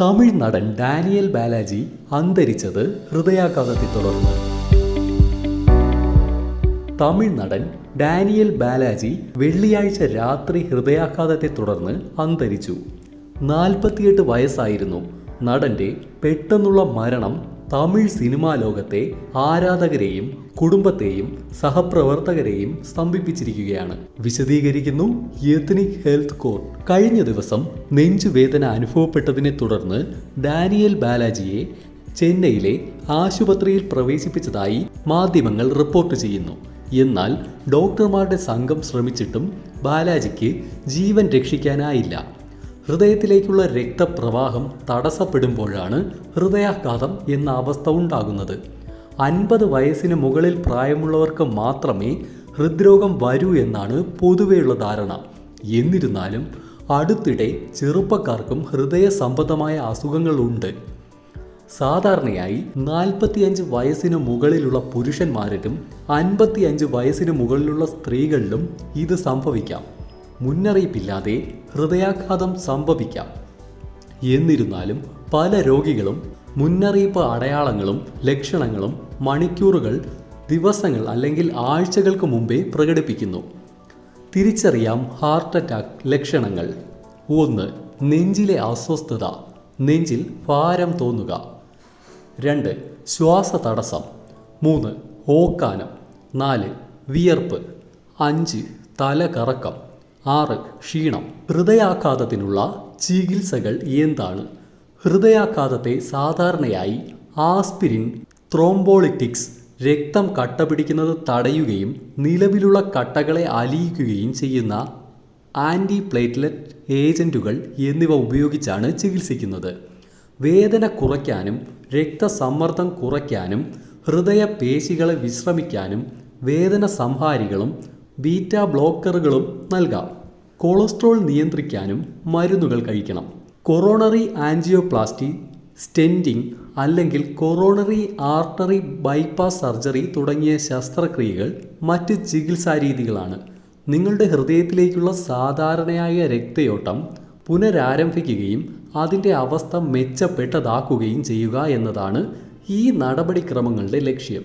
തമിഴ് നടൻ ഡാനിയൽ ബാലാജി അന്തരിച്ചത് ഹൃദയാഘാതത്തെ തുടർന്ന്. തമിഴ് നടൻ ഡാനിയൽ ബാലാജി വെള്ളിയാഴ്ച രാത്രി ഹൃദയാഘാതത്തെ തുടർന്ന് അന്തരിച്ചു. നാൽപ്പത്തിയെട്ട് വയസ്സായിരുന്നു നടന്റെ പെട്ടെന്നുള്ള മരണം തമിഴ് സിനിമാ ലോകത്തെ ആരാധകരെയും കുടുംബത്തെയും സഹപ്രവർത്തകരെയും സ്തംഭിപ്പിച്ചിരിക്കുകയാണ്. വിശദീകരിക്കുന്നു എത്നിക് ഹെൽത്ത് കോർട്ട് കഴിഞ്ഞ ദിവസം നെഞ്ചുവേദന അനുഭവപ്പെട്ടതിനെ തുടർന്ന് ഡാനിയൽ ബാലാജിയെ ചെന്നൈയിലെ ആശുപത്രിയിൽ പ്രവേശിപ്പിച്ചതായി മാധ്യമങ്ങൾ റിപ്പോർട്ട് ചെയ്യുന്നു. എന്നാൽ ഡോക്ടർമാരുടെ സംഘം ശ്രമിച്ചിട്ടും ബാലാജിക്ക് ജീവൻ രക്ഷിക്കാനായില്ല. ഹൃദയത്തിലേക്കുള്ള രക്തപ്രവാഹം തടസ്സപ്പെടുമ്പോഴാണ് ഹൃദയാഘാതം എന്ന അവസ്ഥ ഉണ്ടാകുന്നത്. അൻപത് വയസ്സിന് മുകളിൽ പ്രായമുള്ളവർക്ക് മാത്രമേ ഹൃദ്രോഗം വരൂ എന്നാണ് പൊതുവെയുള്ള ധാരണ. എന്നിരുന്നാലും അടുത്തിടെ ചെറുപ്പക്കാർക്കും ഹൃദയ സംബന്ധമായ അസുഖങ്ങളുണ്ട് സാധാരണയായി നാൽപ്പത്തിയഞ്ച് വയസ്സിന് മുകളിലുള്ള പുരുഷന്മാരിലും അൻപത്തിയഞ്ച് വയസ്സിന് മുകളിലുള്ള സ്ത്രീകളിലും ഇത് സംഭവിക്കാം. മുന്നറിയിപ്പില്ലാതെ ഹൃദയാഘാതം സംഭവിക്കാം. എന്നിരുന്നാലും പല രോഗികളും മുന്നറിയിപ്പ് അടയാളങ്ങളും ലക്ഷണങ്ങളും മണിക്കൂറുകൾ ദിവസങ്ങൾ അല്ലെങ്കിൽ ആഴ്ചകൾക്ക് മുമ്പേ പ്രകടിപ്പിക്കുന്നു. തിരിച്ചറിയാം ഹാർട്ട് അറ്റാക്ക് ലക്ഷണങ്ങൾ. ഒന്ന് നെഞ്ചിലെ അസ്വസ്ഥത. നെഞ്ചിൽ ഭാരം തോന്നുക. രണ്ട് ശ്വാസ തടസ്സം. മൂന്ന് ഓക്കാനം. നാല് വിയർപ്പ്. അഞ്ച് തലകറക്കം. ആറ് ക്ഷീണം. ഹൃദയാഘാതത്തിനുള്ള ചികിത്സകൾ എന്താണ്? ഹൃദയാഘാതത്തെ സാധാരണയായി ആസ്പിരിൻ ത്രോംബോളിറ്റിക്സ് രക്തം കട്ട പിടിക്കുന്നത് തടയുകയും നിലവിലുള്ള കട്ടകളെ അലിയിക്കുകയും ചെയ്യുന്ന ആന്റി പ്ലേറ്റ്ലെറ്റ് ഏജന്റുകൾ എന്നിവ ഉപയോഗിച്ചാണ് ചികിത്സിക്കുന്നത്. വേദന കുറയ്ക്കാനും രക്തസമ്മർദ്ദം കുറയ്ക്കാനും ഹൃദയപേശികളെ വിശ്രമിക്കാനും വേദന സംഹാരികളും ബീറ്റ ബ്ലോക്കറുകളും നൽകാം. കൊളസ്ട്രോൾ നിയന്ത്രിക്കാനും മരുന്നുകൾ കഴിക്കണം. കൊറോണറി ആൻജിയോപ്ലാസ്റ്റി സ്റ്റെന്റിംഗ് അല്ലെങ്കിൽ കൊറോണറി ആർട്ടറി ബൈപ്പാസ് സർജറി തുടങ്ങിയ ശസ്ത്രക്രിയകൾ മറ്റ് ചികിത്സാ രീതികളാണ് നിങ്ങളുടെ ഹൃദയത്തിലേക്കുള്ള സാധാരണയായ രക്തയോട്ടം പുനരാരംഭിക്കുകയും അതിന്റെ അവസ്ഥ മെച്ചപ്പെട്ടതാക്കുകയും ചെയ്യുക എന്നതാണ് ഈ നടപടിക്രമങ്ങളുടെ ലക്ഷ്യം.